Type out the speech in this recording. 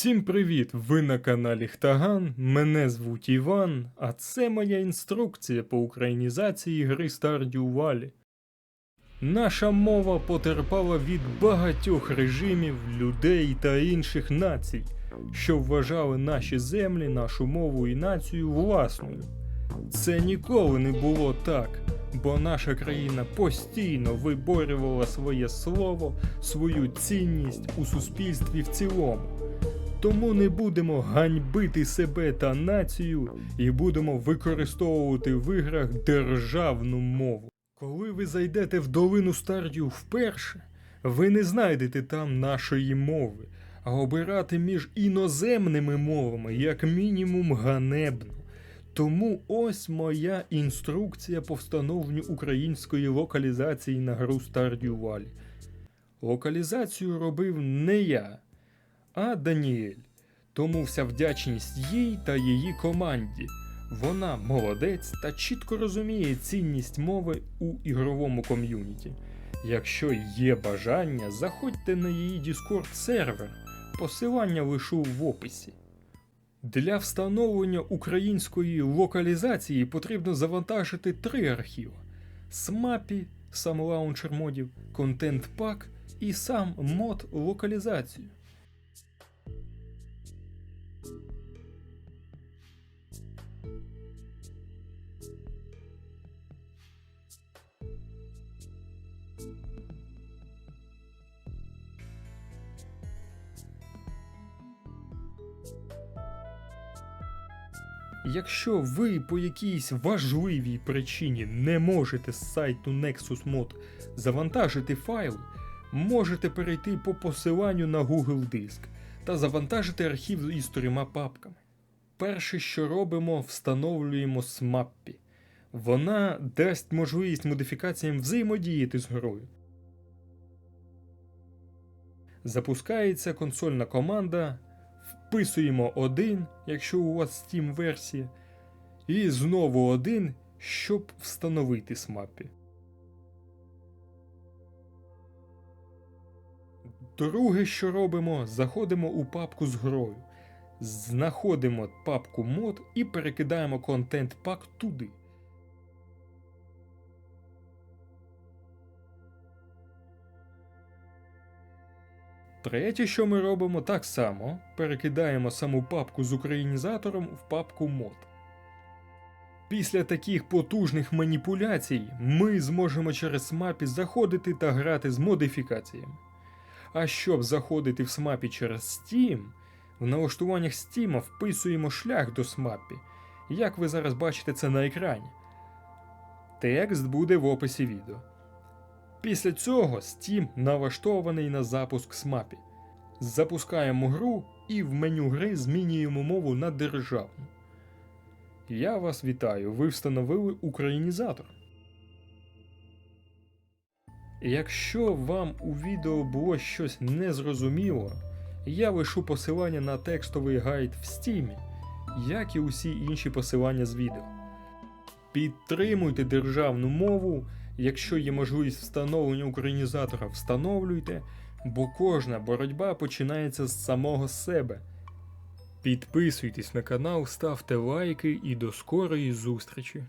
Всім привіт! Ви на каналі Хтаган. Мене звуть Іван, а це моя інструкція по українізації гри Stardew Valley. Наша мова потерпала від багатьох режимів, людей та інших націй, що вважали наші землі, нашу мову і націю власною. Це ніколи не було так, бо наша країна постійно виборювала своє слово, свою цінність у суспільстві в цілому. Тому не будемо ганьбити себе та націю і будемо використовувати в іграх державну мову. Коли ви зайдете в долину Стардію вперше, ви не знайдете там нашої мови, а обирати між іноземними мовами як мінімум ганебно. Тому ось моя інструкція по встановленню української локалізації на гру Stardew Valley. Локалізацію робив не я, а Даніель. Тому вся вдячність їй та її команді. Вона молодець та чітко розуміє цінність мови у ігровому ком'юніті. Якщо є бажання, заходьте на її Discord сервер. Посилання лишу в описі. Для встановлення української локалізації потрібно завантажити три архіви: SMAPI, сам лаунчер модів, Content Pack і сам мод локалізацію. Якщо ви по якійсь важливій причині не можете з сайту Nexus Mod завантажити файли, можете перейти по посиланню на Google Диск та завантажити архів із трьома папками. Перше, що робимо, встановлюємо SMAPI. Вона дасть можливість модифікаціям взаємодіяти з грою. Запускається консольна команда, вписуємо один, якщо у вас Steam версія, і знову один, щоб встановити смапі. Друге, що робимо, заходимо у папку з грою, знаходимо папку мод і перекидаємо контент пак туди. Третє, що ми робимо, так само перекидаємо саму папку з українізатором в папку мод. Після таких потужних маніпуляцій ми зможемо через SMAPI заходити та грати з модифікаціями. А щоб заходити в SMAPI через Steam, в налаштуваннях Steam вписуємо шлях до SMAPI, як ви зараз бачите це на екрані. Текст буде в описі відео. Після цього Steam налаштований на запуск SMAPI. Запускаємо гру і в меню гри змінюємо мову на державну. Я вас вітаю, ви встановили українізатор. Якщо вам у відео було щось незрозуміло, я лишу посилання на текстовий гайд в Steam, як і усі інші посилання з відео. Підтримуйте державну мову, якщо є можливість встановлення українізатора, встановлюйте, бо кожна боротьба починається з самого себе. Підписуйтесь на канал, ставте лайки і до скорої зустрічі!